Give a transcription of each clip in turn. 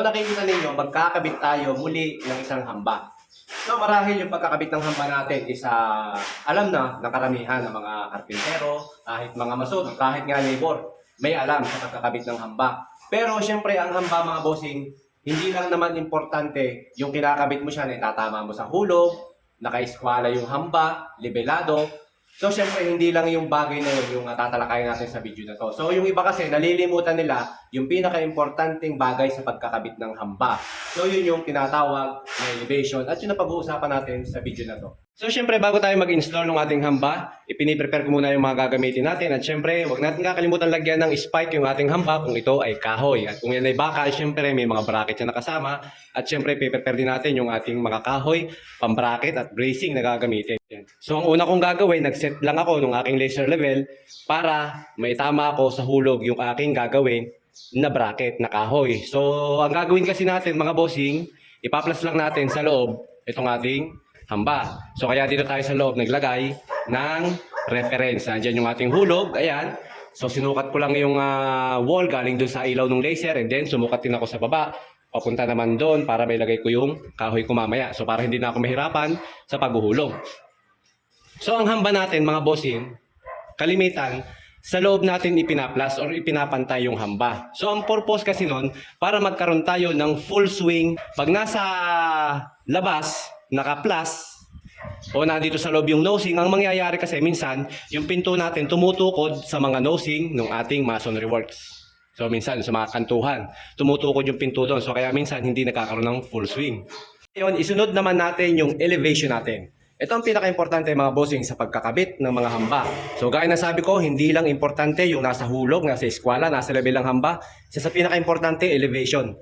nakikita ninyo, magkakabit tayo muli ng isang hamba. So marahil yung pagkakabit ng hamba natin is ah, alam na ng karamihan ng mga karpintero, kahit mga mason, kahit nga labor, may alam sa pagkakabit ng hamba. Pero syempre ang hamba mga bossing, hindi lang naman importante yung kinakabit mo siya na itatama mo sa hulog, nakaiskwala yung hamba, libelado. So syempre hindi lang yung bagay na yun yung tatalakayin natin sa video na to. So yung iba kasi nalilimutan nila yung pinaka-importanting bagay sa pagkakabit ng hamba. So yun yung tinatawag na elevation at yun ang pag-uusapan natin sa video na to. So syempre bago tayo mag-install ng ating hamba, ipiniprepare ko muna yung mga gagamitin natin at syempre wag natin kakalimutan lagyan ng spike yung ating hamba kung ito ay kahoy. At kung yan ay bakal, syempre may mga bracket na nakasama at syempre piprepare din natin yung ating mga kahoy, pambracket at bracing na gagamitin. So ang una kong gagawin, nag-set lang ako ng aking laser level para maitama ako sa hulog yung aking gagawin na bracket na kahoy. So ang gagawin kasi natin mga bossing, ipaplas lang natin sa loob itong ating hamba. So kaya dito tayo sa loob naglagay ng reference. Nandiyan yung ating hulog. Ayan. So sinukat ko lang yung ah, wall galing dun sa ilaw ng laser and then sumukat din ako sa baba. Papunta naman doon para may lagay ko yung kahoy ko mamaya. So para hindi na ako mahirapan sa paghuhulog. So ang hamba natin mga bossing, kalimitan, sa loob natin ipinaplas or ipinapantay yung hamba. So ang purpose kasi nun, para magkaroon tayo ng full swing. Pag nasa labas, naka-plus, o nandito sa loob yung nosing, ang mangyayari kasi minsan, yung pinto natin tumutukod sa mga nosing ng ating masonry works. So minsan sa mga kantuhan, tumutukod yung pinto doon. So kaya minsan hindi nakakaroon ng full swing. Ngayon, isunod naman natin yung elevation natin. Ito ang pinaka-importante mga bossing sa pagkakabit ng mga hamba. So gaya na sabi ko, hindi lang importante yung nasa hulog, nasa eskwela, nasa level ng hamba. Isa sa pinaka-importante, elevation.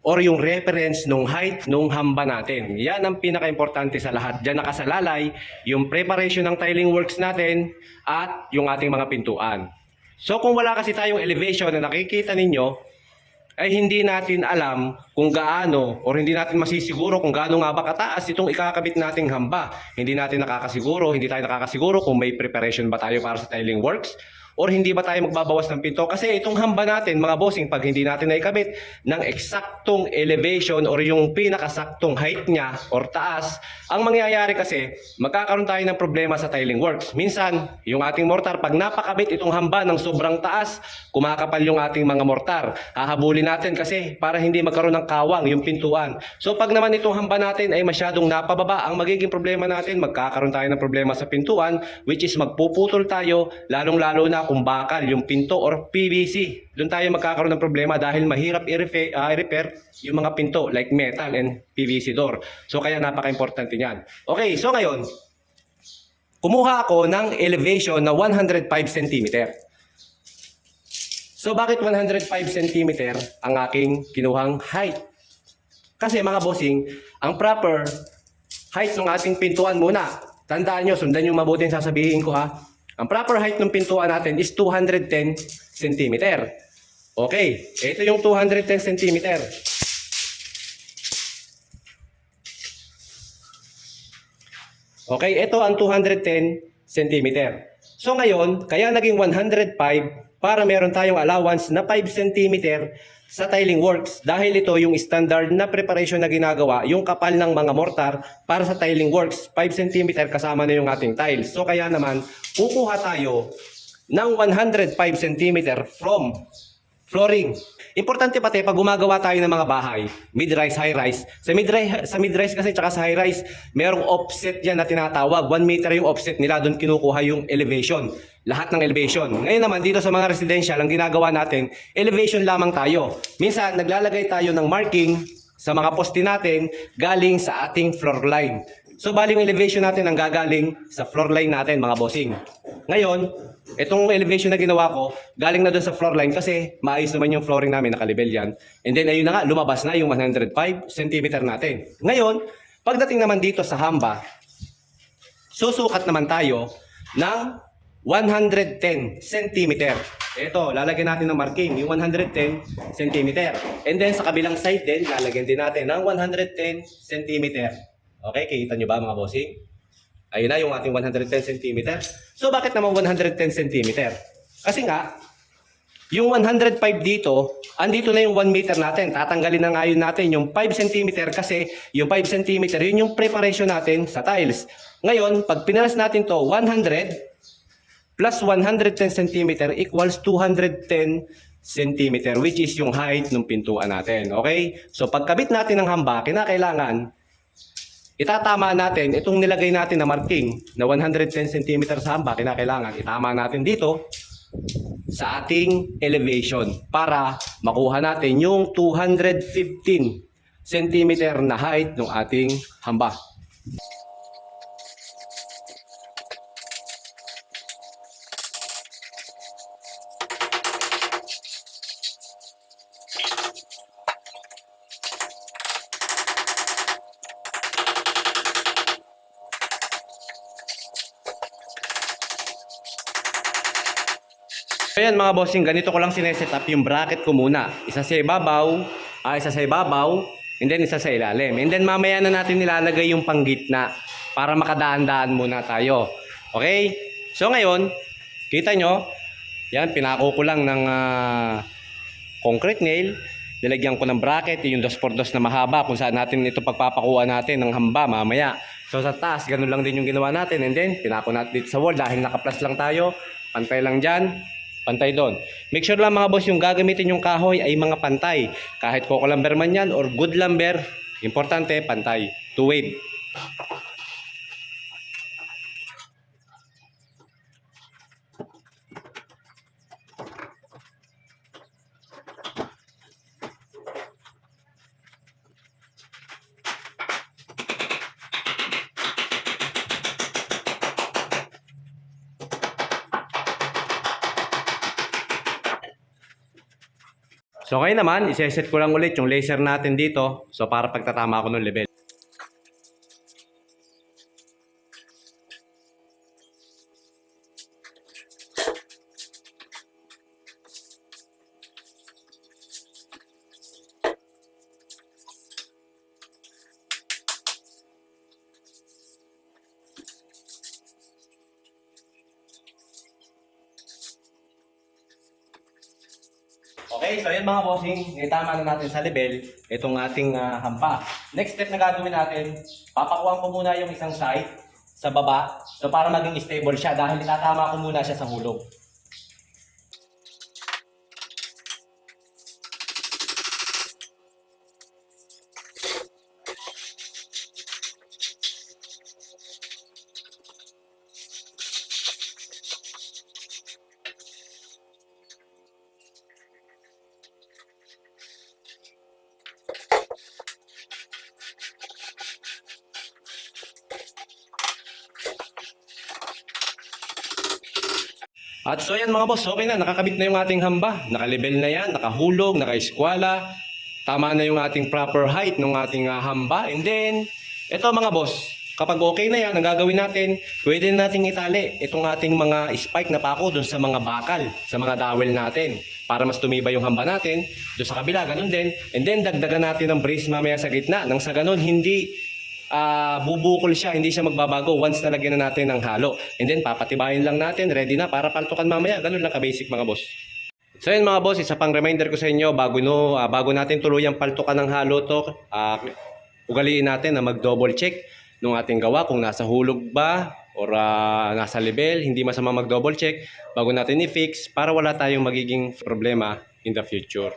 Or yung reference nung height nung hamba natin. Yan ang pinaka-importante sa lahat. Diyan nakasalalay yung preparation ng tiling works natin at yung ating mga pintuan. So kung wala kasi tayong elevation na nakikita ninyo, ay hindi natin alam kung gaano or hindi natin masisiguro kung gaano nga ba kataas itong ikakabit nating hamba. Hindi natin nakakasiguro, hindi tayo nakakasiguro kung may preparation ba tayo para sa tiling works or hindi ba tayo magbabawas ng pinto. Kasi itong hamba natin, mga bossing, pag hindi natin naikabit ng eksaktong elevation or yung pinakasaktong height niya or taas, ang mangyayari kasi, magkakaroon tayo ng problema sa tiling works. Minsan, yung ating mortar, pag napakabit itong hamba ng sobrang taas, kumakapal yung ating mga mortar. Hahabulin natin kasi para hindi magkaroon ng kawang yung pintuan. So pag naman itong hamba natin ay masyadong napababa, ang magiging problema natin, magkakaroon tayo ng problema sa pintuan, which is magpuputol tayo, lalong-lalo na kung bakal yung pinto or PVC. Doon tayo magkakaroon ng problema dahil mahirap i-repair, ah, i-repair yung mga pinto like metal and PVC door. So kaya napaka-importante niyan. Okay, so ngayon, kumuha ako ng elevation na 105 cm. So bakit 105 cm ang aking kinuhang height? Kasi mga bossing, ang proper height ng ating pintuan muna. Tandaan nyo, sundan yung mabuti yung sasabihin ko ha. Ang proper height ng pintuan natin is 210 cm. Okay, ito yung 210 cm. Okay, ito ang 210 cm. So ngayon, kaya naging 105 para meron tayong allowance na 5 cm sa tiling works dahil ito yung standard na preparation na ginagawa, yung kapal ng mga mortar para sa tiling works. 5 cm kasama na yung ating tiles. So kaya naman, kukuha tayo ng 105 cm from flooring. Importante pati pag gumagawa tayo ng mga bahay, mid-rise, high-rise. Sa mid-rise, sa mid-rise kasi tsaka sa high-rise, merong offset yan na tinatawag. 1 meter yung offset nila, doon kinukuha yung elevation. Lahat ng elevation. Ngayon naman, dito sa mga residential, ang ginagawa natin, elevation lamang tayo. Minsan, naglalagay tayo ng marking sa mga poste natin galing sa ating floor line. So, bali yung elevation natin ang gagaling sa floor line natin, mga bossing. Ngayon, itong elevation na ginawa ko, galing na doon sa floor line kasi maayos naman yung flooring namin, nakalibel yan. And then, ayun na nga, lumabas na yung 105 cm natin. Ngayon, pagdating naman dito sa hamba, susukat naman tayo ng 110 cm. Ito, lalagyan natin ng marking, yung 110 cm. And then sa kabilang side din, lalagyan din natin ng 110 cm. Okay, kita nyo ba mga bossing? Ayun na yung ating 110 cm. So bakit naman 110 cm? Kasi nga, yung 105 dito, andito na yung 1 meter natin. Tatanggalin na ngayon natin yung 5 cm kasi yung 5 cm, yun yung preparation natin sa tiles. Ngayon, pag pinalas natin to 100 plus 110 cm equals 210 cm which is yung height ng pintuan natin. Okay? So pagkabit natin ng hamba, kinakailangan itatama natin itong nilagay natin na marking na 110 cm sa hamba, kinakailangan itama natin dito sa ating elevation para makuha natin yung 215 cm na height ng ating hamba. Ayan mga bossing, ganito ko lang sineset up yung bracket ko muna. Isa sa ibabaw, ah, isa sa ibabaw, and then isa sa ilalim. And then mamaya na natin nilalagay yung panggitna para makadaan-daan muna tayo. Okay? So ngayon, kita nyo, yan, pinako ko lang ng ah, concrete nail. Nilagyan ko ng bracket, yung 2x2 na mahaba kung saan natin ito pagpapakuha natin ng hamba mamaya. So sa taas, ganun lang din yung ginawa natin. And then, pinako natin dito sa wall dahil naka-plus lang tayo. Pantay lang dyan. Pantay doon. Make sure lang mga boss, yung gagamitin yung kahoy ay mga pantay. Kahit coco lumber man yan or good lumber, importante, pantay. Two-way. So ngayon naman, iseset ko lang ulit yung laser natin dito. So para pagtatama ako ng level. Okay, so yun mga bossing, itama na natin sa level itong ating ah, hampa. Next step na gagawin natin, papakuhan ko muna yung isang side sa baba so para maging stable siya dahil itatama ko muna siya sa hulog. At so yan mga boss, okay na, nakakabit na yung ating hamba. Naka-level na yan, nakahulog, naka-eskwala. Tama na yung ating proper height ng ating ah, hamba. And then, ito mga boss, kapag okay na yan, ang gagawin natin, pwede na nating itali itong ating mga spike na pako dun sa mga bakal, sa mga dowel natin. Para mas tumibay yung hamba natin. Doon sa kabila, ganun din. And then, dagdagan natin ng brace mamaya sa gitna. Nang sa ganun, hindi ah bubukol siya, hindi siya magbabago once na lagyan na natin ng halo. And then papatibayin lang natin, ready na para paltukan mamaya. Ganun lang ka-basic mga boss. So yun mga boss, isa pang reminder ko sa inyo bago no, ah, bago natin tuluyang paltukan ng halo to, ah, ugaliin natin na mag-double check ng ating gawa kung nasa hulog ba or ah, nasa level, hindi masama mag-double check bago natin i-fix para wala tayong magiging problema in the future.